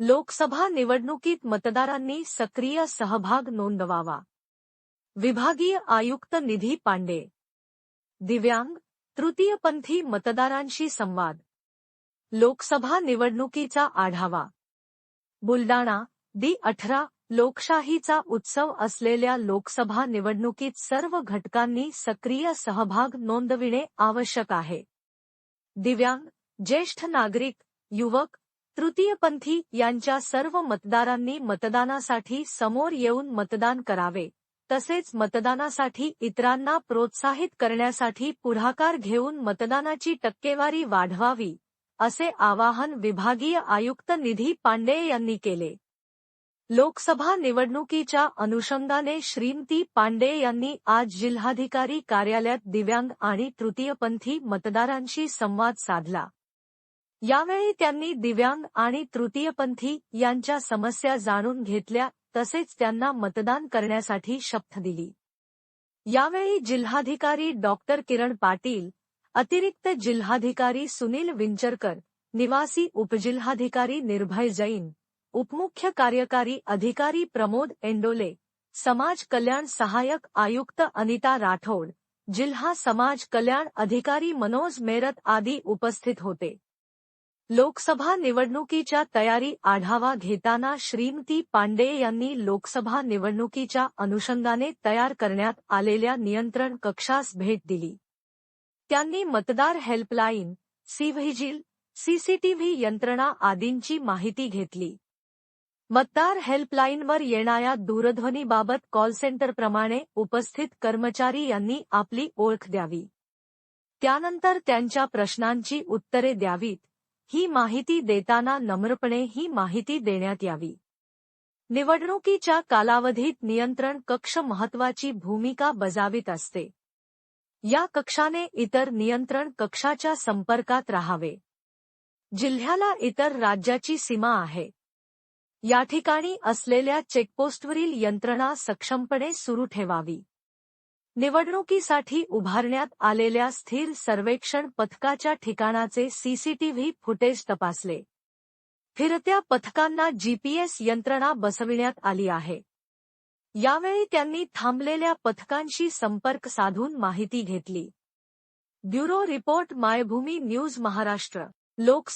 लोकसभा निवडणुकीत मतदारांनी सक्रिय सहभाग नोंदवावा. विभागीय आयुक्त निधी पांडे. दिव्यांग तृतीयपंथी मतदारांशी संवाद. लोकसभा निवडणुकीचा आढावा. बुलडाणा दी अठरा लोकशाहीचा उत्सव असलेल्या लोकसभा निवडणुकीत सर्व घटकांनी सक्रिय सहभाग नोंदविणे आवश्यक आहे. दिव्यांग ज्येष्ठ नागरिक युवक तृतीयपंथी यांच्या सर्व मतदारांनी मतदानासाठी समोर येऊन मतदान करावे. तसेच मतदानासाठी इतरांना प्रोत्साहित करण्यासाठी पुढाकार घेऊन मतदानाची टक्केवारी वाढवावी असे आवाहन विभागीय आयुक्त निधी पांडे यांनी केले. लोकसभा निवडणुकीच्या अनुषंगाने श्रीमती पांडे यांनी आज जिल्हाधिकारी कार्यालयात दिव्यांग आणि तृतीयपंथी मतदारांशी संवाद साधला. यावेळी त्यांनी दिव्यांग आणि तृतीयपंथी यांच्या समस्या जाणून घेतल्या तसेच त्यांना मतदान करण्यासाठी शपथ दिली. यावेळी जिल्हाधिकारी डॉक्टर किरण पाटील अतिरिक्त जिल्हाधिकारी सुनील विंचरकर निवासी उपजिल्हाधिकारी निर्भय जैन उपमुख्य कार्यकारी अधिकारी प्रमोद एंडोले समाज कल्याण सहायक आयुक्त अनिता राठोड जिल्हा समाज कल्याण अधिकारी मनोज मेरत आदी उपस्थित होते. लोकसभा निवडणुकीच्या तयारी आढावा घेताना श्रीमती पांडे यांनी लोकसभा निवडणुकीच्या अनुषंगाने तयार करण्यात आलेल्या नियंत्रण कक्षास भेट दिली. त्यांनी मतदार हेल्पलाईन सीव्हिजिल सीसीटीव्ही यंत्रणा आदींची माहिती घेतली. मतदार हेल्पलाईनवर येणाऱ्या दूरध्वनीबाबत कॉल सेंटरप्रमाणे उपस्थित कर्मचारी यांनी आपली ओळख द्यावी. त्यानंतर त्यांच्या प्रश्नांची उत्तरे द्यावीत. ही माहिती देताना नम्रपणे ही माहिती देण्यात यावी. निवडणुकीच्या कालावधीत नियंत्रण कक्ष महत्वाची भूमिका बजावित असते. या कक्षाने इतर नियंत्रण कक्षाच्या संपर्कात राहावे. जिल्ह्याला इतर राज्याची सीमा आहे. या ठिकाणी असलेल्या चेकपोस्टवरील यंत्रणा सक्षमपणे सुरू ठेवावी. निवडणुकीसाठी उभारण्यात आलेल्या स्थिर सर्वेक्षण पथकाच्या ठिकाणाचे सीसीटीव्ही फुटेज तपासले. फिरत्या पथकांना जीपीएस यंत्रणा बसविण्यात आली आहे. यावेळी त्यांनी थांबलेल्या पथकांशी संपर्क साधून माहिती घेतली. Bureau report Maybhumi news Maharashtra लोक